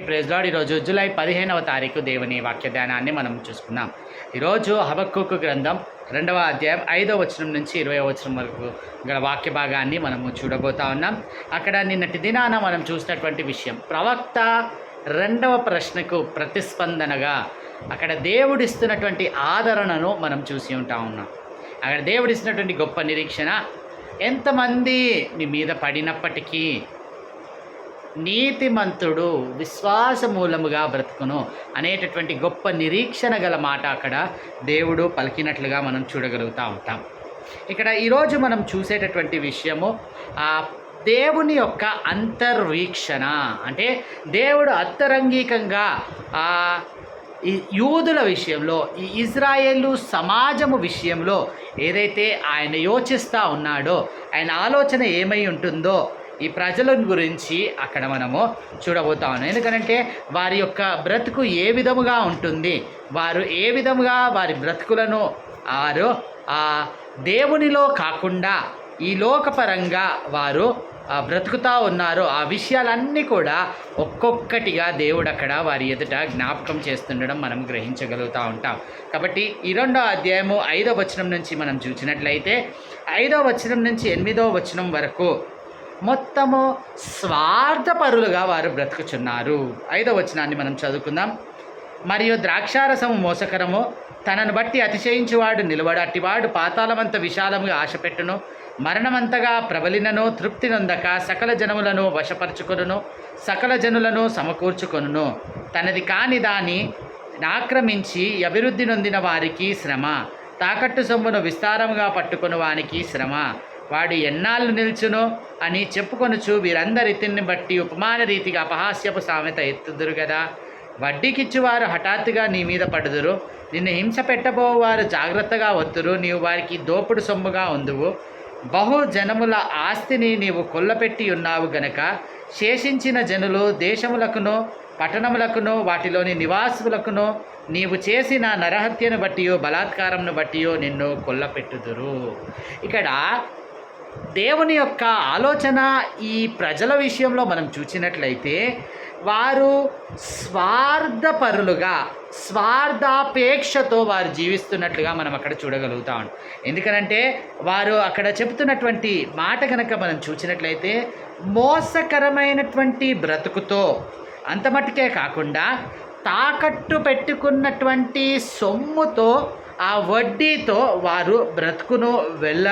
ప్రెజ్లాడ్ ఈరోజు జూలై పదిహేనవ తారీఖు దేవుని వాక్య ధ్యానాన్ని మనం చూసుకున్నాం ఈరోజు హబక్కుకు గ్రంథం రెండవ అధ్యాయం ఐదవ వచనం నుంచి ఇరవై వచనం వరకు గల వాక్య భాగాన్ని మనము చూడబోతా ఉన్నాం. అక్కడ నిన్నటి దినాన మనం చూసినటువంటి విషయం ప్రవక్త రెండవ ప్రశ్నకు ప్రతిస్పందనగా అక్కడ దేవుడిస్తున్నటువంటి ఆదరణను మనం చూసి ఉంటా ఉన్నాం. అక్కడ దేవుడిస్తున్నటువంటి గొప్ప నిరీక్షణ ఎంతమంది మీ మీద పడినప్పటికీ నీతిమంతుడు విశ్వాసమూలముగా బ్రతుకును అనేటటువంటి గొప్ప నిరీక్షణ గల మాట అక్కడ దేవుడు పలికినట్లుగా మనం చూడగలుగుతూ ఉంటాం. ఇక్కడ ఈరోజు మనం చూసేటటువంటి విషయము ఆ దేవుని యొక్క అంతర్వీక్షణ. అంటే దేవుడు అంతరంగికంగా ఆ ఈ యూదుల విషయంలో ఈ ఇజ్రాయేలు సమాజము విషయంలో ఏదైతే ఆయన యోచిస్తూ ఉన్నాడో ఆయన ఆలోచన ఏమై ఉంటుందో ఈ ప్రజల గురించి అక్కడ మనము చూడబోతా ఉన్నాం ఎందుకంటే వారి యొక్క బ్రతుకు ఏ విధముగా ఉంటుంది? వారు ఏ విధముగా వారి బ్రతుకులను వారు ఆ దేవునిలో కాకుండా ఈ లోకపరంగా వారు బ్రతుకుతా ఉన్నారో ఆ విషయాలన్నీ కూడా ఒక్కొక్కటిగా దేవుడు అక్కడ వారి ఎదుట జ్ఞాపకం చేస్తుండడం మనం గ్రహించగలుగుతూ ఉంటాం. కాబట్టి ఈ రెండో అధ్యాయము ఐదో వచనం నుంచి మనం చూసినట్లయితే ఐదో వచనం నుంచి ఎనిమిదో వచనం వరకు మొత్తము స్వార్థపరులుగా వారు బ్రతుకుచున్నారు. ఐదో వచనాన్ని మనం చదువుకుందాం. మరియు ద్రాక్షారసము మోసకరము తనను బట్టి అతిశయించువాడు నిలబడు పాతాళమంత విశాలముగా ఆశపెట్టును మరణమంతగా ప్రబలినను తృప్తి నొందక సకల జనములను వశపరుచుకొనును సకల జనులను సమకూర్చుకొనును. తనది కాని దాని ఆక్రమించి అభివృద్ధి నొందిన వారికి శ్రమ తాకట్టు సొమ్మును విస్తారముగా పట్టుకుని వానికి శ్రమ. వాడు ఎన్నాళ్ళు నిల్చును అని చెప్పుకొనుచు వీరందరితిని బట్టి ఉపమాన రీతిగా అపహాస్యపు సామెత ఎత్తుదురు కదా వడ్డీకిచ్చువారు హఠాత్తుగా నీ మీద పడుదురు. నిన్ను హింస పెట్టబోవారు జాగ్రత్తగా వద్దురు. నీవు వారికి దోపుడు సొమ్ముగా ఉందువు. బహు జనముల ఆస్తిని నీవు కొల్లపెట్టి ఉన్నావు గనక శేషించిన జనులు దేశములకును పట్టణములకును వాటిలోని నివాసులకును నీవు చేసిన నరహత్యను బట్టియో బలాత్కారంను బట్టియో నిన్ను కొల్లపెట్టుదురు. ఇక్కడ దేవుని యొక్క ఆలోచన ఈ ప్రజల విషయంలో మనం చూసినట్లయితే వారు స్వార్థపరులుగా స్వార్థాపేక్షతో వారు జీవిస్తున్నట్లుగా మనం అక్కడ చూడగలుగుతా. ఉంటాం ఎందుకనంటే వారు అక్కడ చెబుతున్నటువంటి మాట కనుక మనం చూసినట్లయితే మోసకరమైనటువంటి బ్రతుకుతో అంత మట్టుకే కాకుండా తాకట్టు పెట్టుకున్నటువంటి సొమ్ముతో ఆ వడ్డీతో వారు బ్రతుకును వెళ్ళ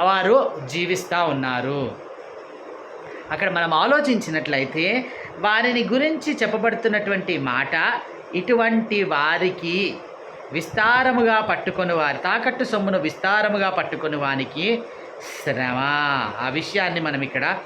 వారు జీవిస్తూ ఉన్నారు. అక్కడ మనం ఆలోచించినట్లయితే వారిని గురించి చెప్పబడుతున్నటువంటి మాట ఇటువంటి వారికి విస్తారముగా పట్టుకొని వారి తాకట్టు సొమ్మును విస్తారముగా పట్టుకొని వానికి శ్రమ. ఆ విషయాన్ని మనం ఇక్కడ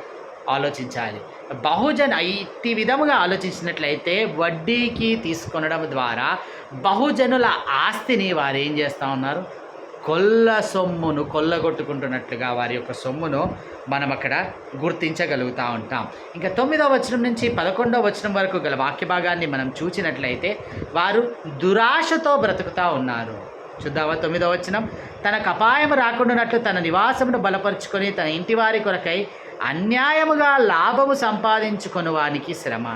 ఆలోచించాలి. బహుజన ఇట్టి విధముగా ఆలోచించినట్లయితే వడ్డీకి తీసుకొనడం ద్వారా బహుజనుల ఆస్తిని వారు ఏం చేస్తూ ఉన్నారు? కొల్ల సొమ్మును కొల్లగొట్టుకుంటున్నట్లుగా వారి యొక్క సొమ్మును మనం అక్కడ గుర్తించగలుగుతూ ఉంటాం. ఇంకా తొమ్మిదవ వచనం నుంచి పదకొండవ వచనం వరకు గల వాక్య భాగాన్ని మనం చూసినట్లయితే వారు దురాశతో బ్రతుకుతూ ఉన్నారు. చూద్దామా తొమ్మిదవ వచనం? తనకు అపాయం రాకుండానట్లు తన నివాసమును బలపరుచుకొని తన ఇంటి వారి కొరకై అన్యాయముగా లాభము సంపాదించుకొని వానికి శ్రమ.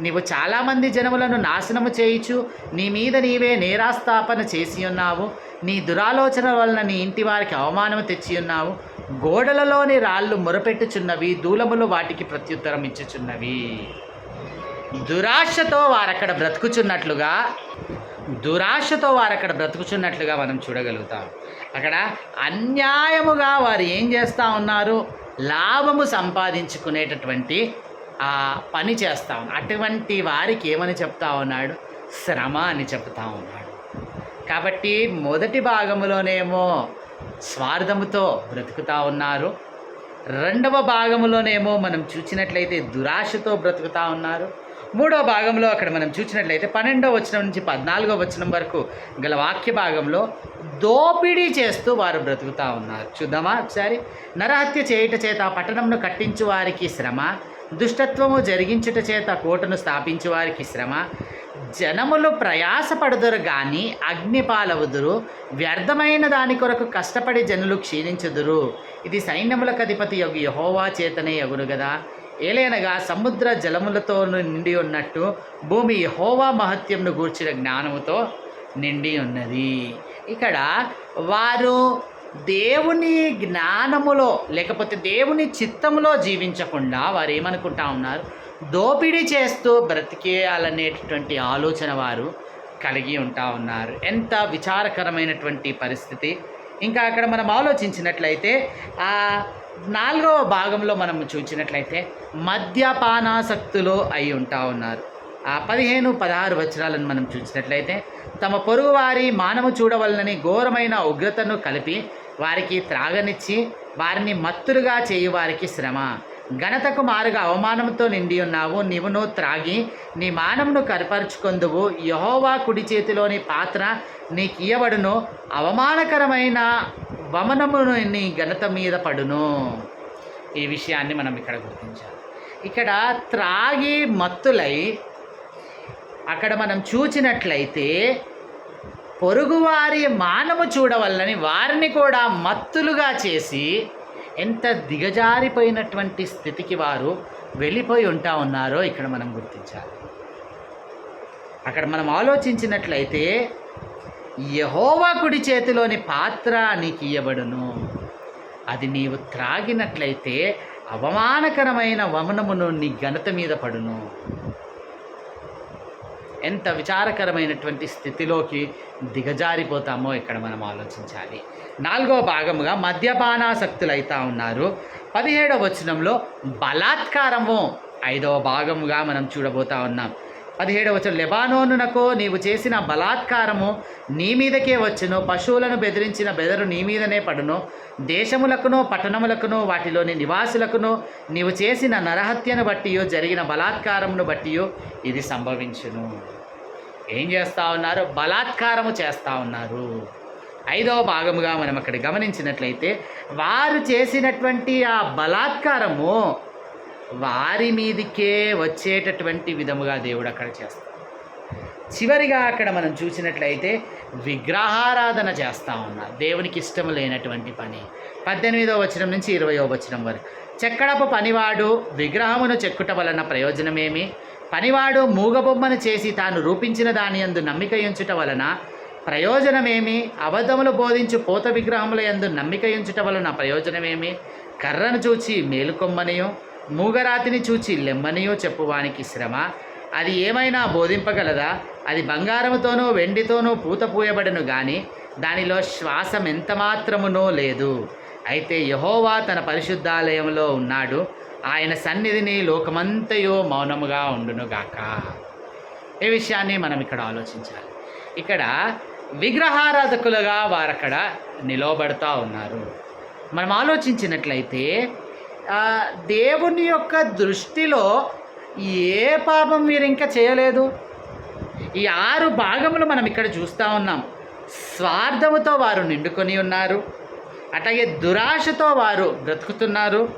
నీవు చాలామంది జనములను నాశనము చేయుచు నీ మీద నీవే నేరాస్థాపన చేసి ఉన్నావు. నీ దురాలోచన వలన నీ ఇంటి వారికి అవమానము తెచ్చి ఉన్నావు. గోడలలోని రాళ్ళు మొరపెట్టుచున్నవి దూలములు వాటికి ప్రత్యుత్తరం ఇచ్చుచున్నవి. దురాశతో వారక్కడ బ్రతుకుచున్నట్లుగా దురాశతో వారు అక్కడ బ్రతుకుచున్నట్లుగా మనం చూడగలుగుతాం. అక్కడ అన్యాయముగా వారు ఏం చేస్తూ ఉన్నారు? లాభము సంపాదించుకునేటటువంటి పని చేస్తా. ఉన్నాడు అటువంటి వారికి ఏమని చెప్తా ఉన్నాడు? శ్రమ అని చెప్తా ఉన్నాడు. కాబట్టి మొదటి భాగంలోనేమో స్వార్థముతో బ్రతుకుతా ఉన్నారు. రెండవ భాగంలోనేమో మనం చూసినట్లయితే దురాశతో బ్రతుకుతా ఉన్నారు. మూడవ భాగంలో అక్కడ మనం చూసినట్లయితే పన్నెండవ వచనం నుంచి పద్నాలుగో వచనం వరకు గల వాక్య భాగంలో దోపిడీ చేస్తూ వారు బ్రతుకుతా ఉన్నారు. చూద్దామా ఒకసారి? నరహత్య చేయుట చేత పట్టణంను కట్టించు వారికి శ్రమ దుష్టత్వము జరిగించుట చేత కోటను స్థాపించు వారికి శ్రమ. జనములు ప్రయాసపడుదురు గాని అగ్నిపాలవుదురు. వ్యర్థమైన దాని కొరకు కష్టపడి జనులు క్షీణించుదురు. ఇది సైన్యములకు అధిపతి యొక్క యహోవా చేతనే ఎగురు కదా ఏలైనగా సముద్ర జలములతో నిండి ఉన్నట్టు భూమి యహోవా మహత్యంను గూర్చిన జ్ఞానముతో నిండి ఉన్నది. ఇక్కడ వారు దేవుని జ్ఞానములో లేకపోతే దేవుని చిత్తములో జీవించకుండా వారు ఏమనుకుంటా ఉన్నారు? దోపిడీ చేస్తూ బ్రతికేయాలనేటటువంటి ఆలోచన వారు కలిగి ఉంటా ఉన్నారు. ఎంత విచారకరమైనటువంటి పరిస్థితి. ఇంకా అక్కడ మనం ఆలోచించినట్లయితే ఆ నాలుగవ భాగంలో మనం చూసినట్లయితే మద్యపానాసక్తులు అయి ఉంటా ఉన్నారు. పదిహేను పదహారు వచనాలను మనం చూసినట్లయితే తమ పొరుగువారి మానవు చూడవలనని ఘోరమైన ఉగ్రతను కలిపి వారికి త్రాగనిచ్చి వారిని మత్తులుగా చేయు వారికి శ్రమ. ఘనతకు మారుగా అవమానంతో నిండి ఉన్నావు నీవును త్రాగి నీ మానమును కరపరుచుకొందువు. యహోవా కుడి చేతిలోని పాత్ర నీకు ఇయ్యబడును అవమానకరమైన వమనమును నీ ఘనత మీద పడును. ఈ విషయాన్ని మనం ఇక్కడ గుర్తించాలి. ఇక్కడ త్రాగి మత్తులై అక్కడ మనం చూచినట్లయితే పొరుగువారి మానము చూడవల్లని వారిని కూడా మత్తులుగా చేసి ఎంత దిగజారిపోయినటువంటి స్థితికి వారు వెళ్ళిపోయి ఉంటా ఉన్నారో ఇక్కడ మనం గుర్తించాలి. అక్కడ మనం ఆలోచించినట్లయితే యహోవా కుడి చేతిలోని పాత్ర నీకు ఇయ్యబడును. అది నీవు త్రాగినట్లయితే అవమానకరమైన వమనమును నీ ఘనత మీద పడును. ఎంత విచారకరమైనటువంటి స్థితిలోకి దిగజారిపోతామో ఇక్కడ మనం ఆలోచించాలి. నాలుగో భాగముగా మద్యపానాసక్తులు ఉన్నారు. పదిహేడవ వచనంలో బలాత్కారము. ఐదవ భాగముగా మనం చూడబోతా ఉన్నాం. పదిహేడవ వచనం లెబానోనునకు నీవు చేసిన బలాత్కారము నీ మీదకే వచ్చును పశువులను బెదిరించిన బెదరు నీ మీదనే పడును. దేశములకును పట్టణములకును వాటిలోని నివాసులకును నీవు చేసిన నరహత్యను బట్టియో జరిగిన బలాత్కారమును బట్టి ఇది సంభవించును. ఏం చేస్తూ ఉన్నారు? బలాత్కారము చేస్తూ ఉన్నారు. ఐదవ భాగముగా మనం అక్కడ గమనించినట్లయితే వారు చేసినటువంటి ఆ బలాత్కారము వారి మీదికే వచ్చేటటువంటి విధముగా దేవుడు అక్కడ చేస్తాడు. చివరిగా అక్కడ మనం చూసినట్లయితే విగ్రహారాధన చేస్తూ ఉన్నారు. దేవునికి ఇష్టం లేనటువంటి పని. పద్దెనిమిదవ వచనం నుంచి ఇరవయో వచనం వరకు. చెక్కడపు పనివాడు విగ్రహమును చెక్కుట వలన ప్రయోజనమేమి? పనివాడు మూగబొమ్మను చేసి తాను రూపించిన దాని యందు నమ్మిక ఉంచుట వలన ప్రయోజనమేమి? అబద్ధములు బోధించు పోత విగ్రహముల యందు నమ్మిక ఉంచుట వలన ప్రయోజనమేమి? కర్రను చూచి మేలుకొమ్మనియు. మూగరాతిని చూచి లెమ్మనియో చెప్పువానికి శ్రమ. అది ఏమైనా బోధింపగలదా? అది బంగారముతోనూ వెండితోనూ పూత పూయబడను గాని దానిలో శ్వాసం ఎంత మాత్రమునో లేదు. అయితే యహోవా తన పరిశుద్ధాలయంలో ఉన్నాడు. ఆయన సన్నిధిని లోకమంతయో మౌనముగా ఉండునుగాక ఈ విషయాన్ని మనం ఇక్కడ ఆలోచించాలి. ఇక్కడ విగ్రహారాధకులుగా వారక్కడ నిలవబడతా నిలవబడుతూ ఉన్నారు. మనం ఆలోచించినట్లయితే దేవుని యొక్క దృష్టిలో ఏ పాపం మీరు ఇంకా చేయలేదు? ఈ ఆరు భాగములు మనం ఇక్కడ చూస్తూ ఉన్నాం. స్వార్థముతో వారు నిండుకొని ఉన్నారు. అట్లాగే దురాశతో వారు బ్రతుకుతున్నారు.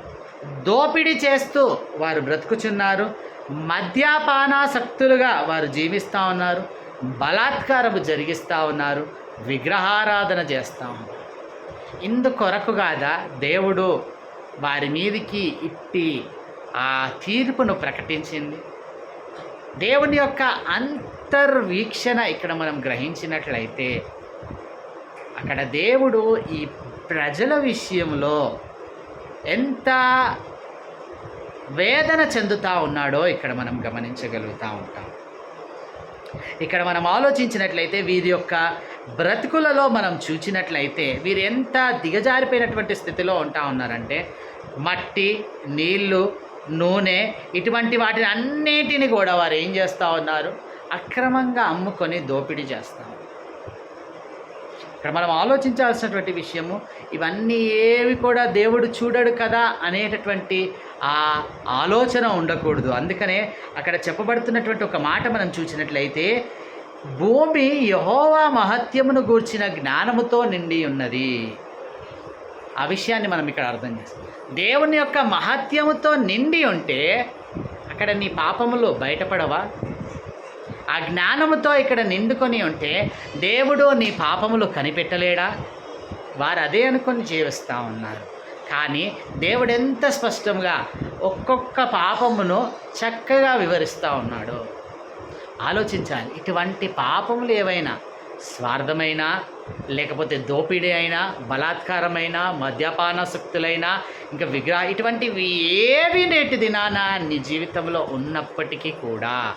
దోపిడీ చేస్తూ వారు బ్రతుకుచున్నారు. మద్యపానాసక్తులుగా వారు జీవిస్తూ ఉన్నారు. బలాత్కారము జరిగిస్తూ ఉన్నారు. విగ్రహారాధన చేస్తూ ఉన్నారు. ఇందుకొరకు కాదా దేవుడు వారి మీదికి ఇట్టి ఆ తీర్పును ప్రకటించింది. దేవుని యొక్క అంతర్వీక్షణ ఇక్కడ మనం గ్రహించినట్లయితే అక్కడ దేవుడు ఈ ప్రజల విషయంలో ఎంత వేదన చెందుతా ఉన్నాడో ఇక్కడ మనం గమనించగలుగుతూ ఉంటాం. ఇక్కడ మనం ఆలోచించినట్లయితే వీరి యొక్క బ్రతుకులలో మనం చూచినట్లయితే వీరు ఎంత దిగజారిపోయినటువంటి స్థితిలో ఉంటా ఉన్నారంటే మట్టి నీళ్ళు నూనె ఇటువంటి వాటిని అన్నిటిని కూడా వారు ఏం చేస్తూ ఉన్నారు? అక్రమంగా అమ్ముకొని దోపిడీ చేస్తారు ఇక్కడ మనం ఆలోచించాల్సినటువంటి విషయము ఇవన్నీ ఏవి కూడా దేవుడు చూడడు కదా అనేటటువంటి ఆ ఆలోచన ఉండకూడదు. అందుకనే అక్కడ చెప్పబడుతున్నటువంటి ఒక మాట మనం చూసినట్లయితే భూమి యహోవా మహత్యమును గూర్చిన జ్ఞానముతో నిండి ఉన్నది. ఆ విషయాన్ని మనం ఇక్కడ అర్థం చేస్తాం దేవుని యొక్క మహత్యముతో నిండి ఉంటే అక్కడ నీ పాపములు బయటపడవా? ఆ జ్ఞానముతో ఇక్కడ నిండుకొని ఉంటే దేవుడు నీ పాపములు కనిపెట్టలేడా? వారు అదే అనుకొని జీవిస్తూ ఉన్నారు. కానీ దేవుడు ఎంత స్పష్టంగా ఒక్కొక్క పాపమును చక్కగా వివరిస్తూ ఉన్నాడు. ఆలోచించాలి ఇటువంటి పాపములు ఏవైనా స్వార్థమైన లేకపోతే దోపిడీ అయినా బలాత్కారమైన మద్యపానాసక్తులైనా ఇంకా విగ్రహ ఇటువంటివి ఏవి నేటి దినాన నీ జీవితంలో ఉన్నప్పటికీ కూడా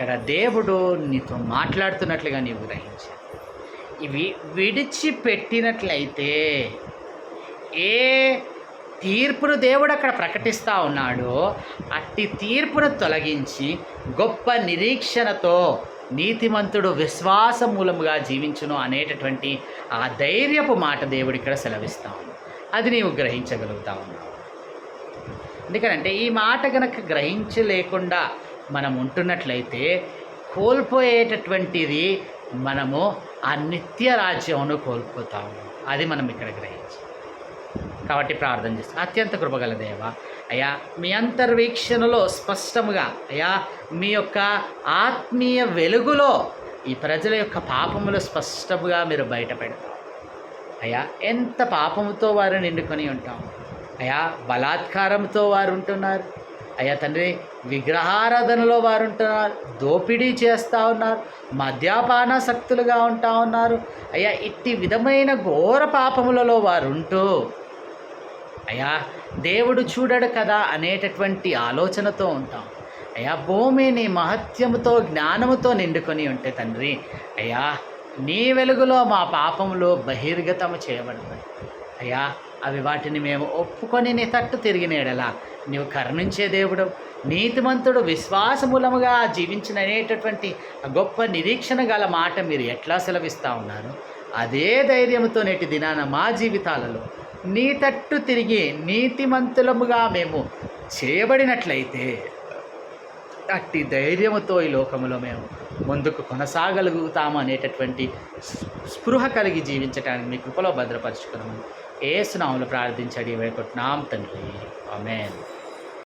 ఇక్కడ దేవుడు నీతో మాట్లాడుతున్నట్లుగా నీవు గ్రహించాలి ఇవి విడిచిపెట్టినట్లయితే ఏ తీర్పును దేవుడు అక్కడ ప్రకటిస్తూ ఉన్నాడో అట్టి తీర్పును తొలగించి గొప్ప నిరీక్షణతో నీతిమంతుడు విశ్వాస మూలముగా జీవించును అనేటటువంటి ఆ ధైర్యపు మాట దేవుడు ఇక్కడ సెలవిస్తా అది నీవు గ్రహించగలుగుతా ఉన్నావు. ఎందుకంటే ఈ మాట గనక గ్రహించలేకుండా మనం ఉంటున్నట్లయితే కోల్పోయేటటువంటిది మనము ఆ నిత్య రాజ్యమును కోల్పోతాము. అది మనం ఇక్కడ గ్రహించి కాబట్టి ప్రార్థన చేస్తాం. అత్యంత కృపగల దేవ అయ్యా మీ అంతర్వీక్షణలో స్పష్టముగా అయ్యా మీ యొక్క ఆత్మీయ వెలుగులో ఈ ప్రజల యొక్క పాపములు స్పష్టముగా మీరు బయటపెడతారు. అయ్యా ఎంత పాపముతో వారు నిండుకొని ఉంటాం అయ్యా బలాత్కారంతో వారు ఉంటున్నారు. అయ్యా తండ్రి విగ్రహారాధనలో వారు ఉంటున్నారు దోపిడీ చేస్తూ ఉన్నారు మద్యపానాసక్తులుగా ఉంటా ఉన్నారు. అయ్యా ఇట్టి విధమైన ఘోర పాపములలో వారు ఉంటూ అయ్యా దేవుడు చూడడు కదా అనేటటువంటి ఆలోచనతో ఉంటాం. అయ్యా భూమి నీ మహత్యముతో జ్ఞానముతో నిండుకొని ఉంటే తండ్రి అయ్యా నీ వెలుగులో మా పాపములు బహిర్గతము చేయబడతాయి. అయ్యా అవి వాటిని మేము ఒప్పుకొని నీ తట్టు తిరిగిన ఎడలా నీవు కరుణించే దేవుడు నీతిమంతుడు విశ్వాసమూలముగా జీవించిన అనేటటువంటి గొప్ప నిరీక్షణ గల మాట మీరు ఎట్లా సెలవిస్తూ ఉన్నారు? అదే ధైర్యంతో నేటి దినాన మా జీవితాలలో నీ తట్టు తిరిగి నీతిమంతులముగా మేము చేయబడినట్లయితే అట్టి ధైర్యముతో ఈ లోకములో మేము ముందుకు కొనసాగలుగుతాము అనేటటువంటి స్పృహ కలిగి జీవించడానికి మీ కృపలో భద్రపరచుకున్నాము. ఏ స్నాములు ప్రార్థించడి వేడుకుంటున్నాం తండ్రి. ఆమెన్.